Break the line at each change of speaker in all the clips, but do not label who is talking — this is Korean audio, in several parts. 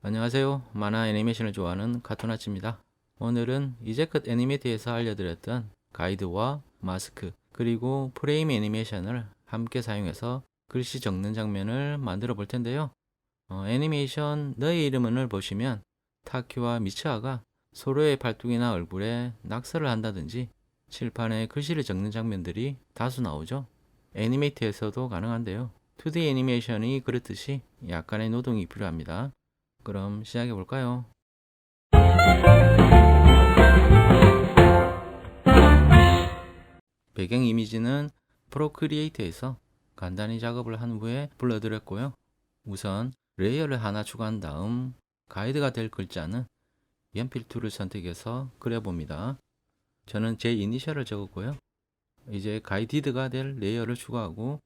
안녕하세요. 만화 애니메이션을 좋아하는 카툰아치입니다. 오늘은 이제껏 애니메이트에서 알려드렸던 가이드와 마스크 그리고 프레임 애니메이션을 함께 사용해서 글씨 적는 장면을 만들어 볼 텐데요. 어, 애니메이션 너의 이름은을 보시면 타키와 미츠아가 서로의 팔뚝이나 얼굴에 낙서를 한다든지 칠판에 글씨를 적는 장면들이 다수 나오죠. 애니메이트에서도 가능한데요. 2D 애니메이션이 그렇듯이 약간의 노동이 필요합니다. 그럼 시작해 볼까요? 배경 이미지는 프로크리에이트에서 간단히 작업을 한 후에 불러드렸고요. 우선 레이어를 하나 추가한 다음 가이드가 될 글자는 연필 툴을 선택해서 그려봅니다. 저는 제 이니셜을 적었고요. 이제 가이디드가 될 레이어를 추가하고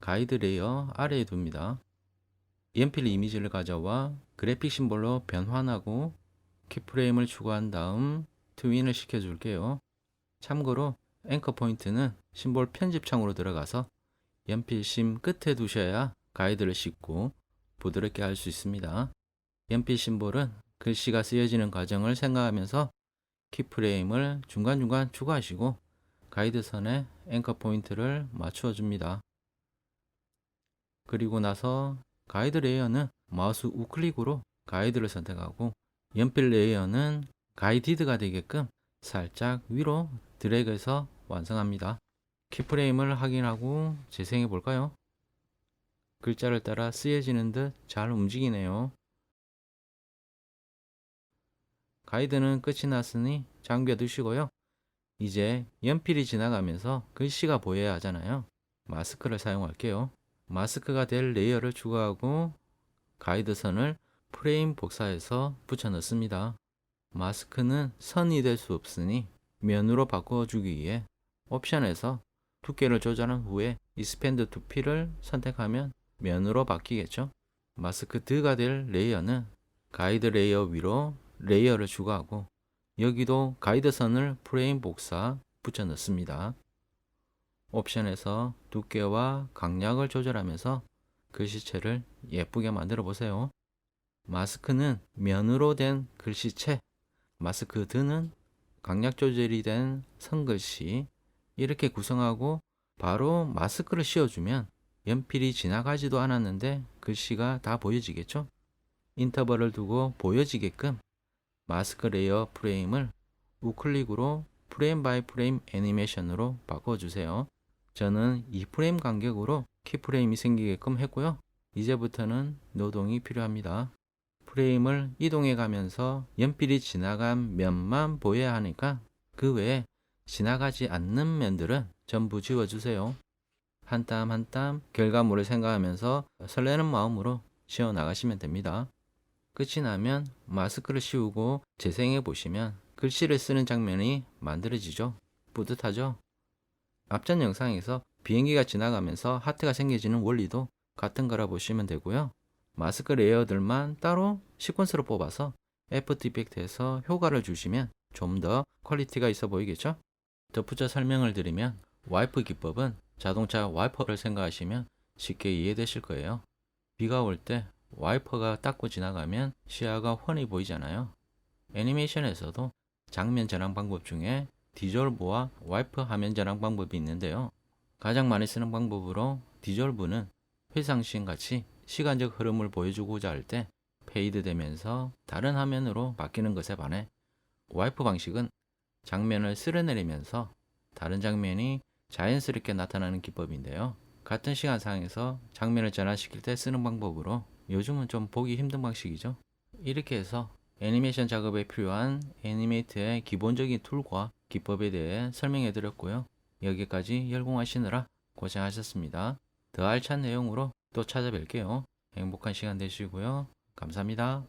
가이드 레이어 아래에 둡니다. 연필 이미지를 가져와 그래픽 심볼로 변환하고 키프레임을 추가한 다음 트윈을 시켜줄게요. 참고로 앵커 포인트는 심볼 편집 창으로 들어가서 연필 심 끝에 두셔야 가이드를 씹고 부드럽게 할 수 있습니다. 연필 심볼은 글씨가 쓰여지는 과정을 생각하면서 키프레임을 중간중간 추가하시고 가이드선에 앵커 포인트를 맞추어 줍니다. 그리고 나서 가이드 레이어는 마우스 우클릭으로 가이드를 선택하고 연필 레이어는 가이디드가 되게끔 살짝 위로 드래그해서 완성합니다. 키프레임을 확인하고 재생해 볼까요? 글자를 따라 쓰여지는 듯 잘 움직이네요. 가이드는 끝이 났으니 잠겨 두시고요. 이제 연필이 지나가면서 글씨가 보여야 하잖아요. 마스크를 사용할게요. 마스크가 될 레이어를 추가하고 가이드 선을 프레임 복사해서 붙여 넣습니다. 마스크는 선이 될 수 없으니 면으로 바꿔주기 위해 옵션에서 두께를 조절한 후에 이스펜드 두피를 선택하면 면으로 바뀌겠죠. 마스크 드가 될 레이어는 가이드 레이어 위로 레이어를 추가하고 여기도 가이드 선을 프레임 복사 붙여 넣습니다. 옵션에서 두께와 강약을 조절하면서 글씨체를 예쁘게 만들어 보세요. 마스크는 면으로 된 글씨체, 마스크 드는 강약 조절이 된 선글씨 이렇게 구성하고 바로 마스크를 씌워주면 연필이 지나가지도 않았는데 글씨가 다 보여지겠죠? 인터벌을 두고 보여지게끔 마스크 레이어 프레임을 우클릭으로 프레임 바이 프레임 애니메이션으로 바꿔주세요. 저는 2프레임 간격으로 키프레임이 생기게끔 했고요. 이제부터는 노동이 필요합니다. 프레임을 이동해 가면서 연필이 지나간 면만 보여야 하니까 그 외에 지나가지 않는 면들은 전부 지워주세요. 한 땀 한 땀 결과물을 생각하면서 설레는 마음으로 지워 나가시면 됩니다. 끝이 나면 마스크를 씌우고 재생해 보시면 글씨를 쓰는 장면이 만들어지죠. 뿌듯하죠? 앞전 영상에서 비행기가 지나가면서 하트가 생겨지는 원리도 같은 거라 보시면 되고요. 마스크 레이어들만 따로 시퀀스로 뽑아서 애프터 이펙트에서 효과를 주시면 좀 더 퀄리티가 있어 보이겠죠? 덧붙여 설명을 드리면 와이프 기법은 자동차 와이퍼를 생각하시면 쉽게 이해되실 거예요. 비가 올 때 와이퍼가 닦고 지나가면 시야가 훤히 보이잖아요. 애니메이션에서도 장면 전환 방법 중에 디졸브와 와이프 화면 전환 방법이 있는데요. 가장 많이 쓰는 방법으로 디졸브는 회상시행 같이 시간적 흐름을 보여주고자 할 때 페이드 되면서 다른 화면으로 바뀌는 것에 반해 와이프 방식은 장면을 쓸어내리면서 다른 장면이 자연스럽게 나타나는 기법인데요. 같은 시간 상에서 장면을 전환시킬 때 쓰는 방법으로 요즘은 좀 보기 힘든 방식이죠. 이렇게 해서 애니메이션 작업에 필요한 애니메이트의 기본적인 툴과 기법에 대해 설명해 드렸고요. 여기까지 열공하시느라 고생하셨습니다. 더 알찬 내용으로 또 찾아뵐게요. 행복한 시간 되시고요. 감사합니다.